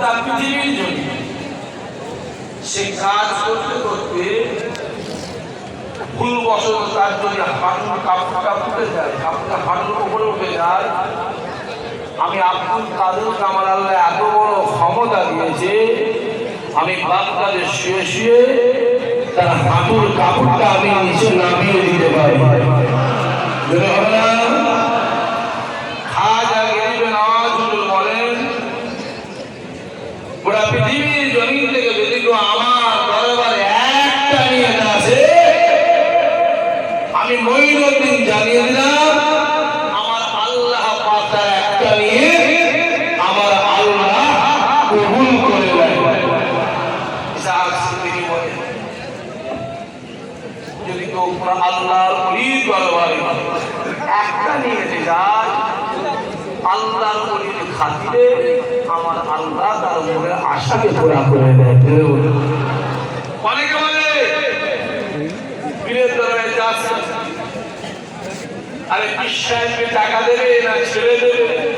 গোটা পৃথিবীর জন্য সে কাজ করতে করতে তার যদি হাঁটুর ফুটে যায় হাঁটুর উপরে উঠে যায়। আমি আব্দুল কাদের কামাল আল্লাহ এত বড় ক্ষমতা দিয়েছে, আমি বাগদাদে শুয়ে শুয়ে তার হাঁটুর কাপড়টা আমি নিচে নামিয়ে দিতে পারি। গোটা পৃথিবীর জমিন থেকে যদি কেউ আমার দরবারে একটা নিয়ে আসে, আমি মঈনুদ্দিন জানিয়ে দিলাম, আমার আল্লাহ পাক তার একটা নিয়ে আমার আল্লাহ কবুল করে যদি কেউ আল্লাহর দরবারে একটা নিয়ে যায় আল্লাহর অলির খাতিরে আমার আল্লাহ তার মনের আশাকে পুরা করে দেয়। অনেকে বলে পীরের দরবারে আরে বিশ্বাসকে টাকা দেবে না ছেড়ে দেবে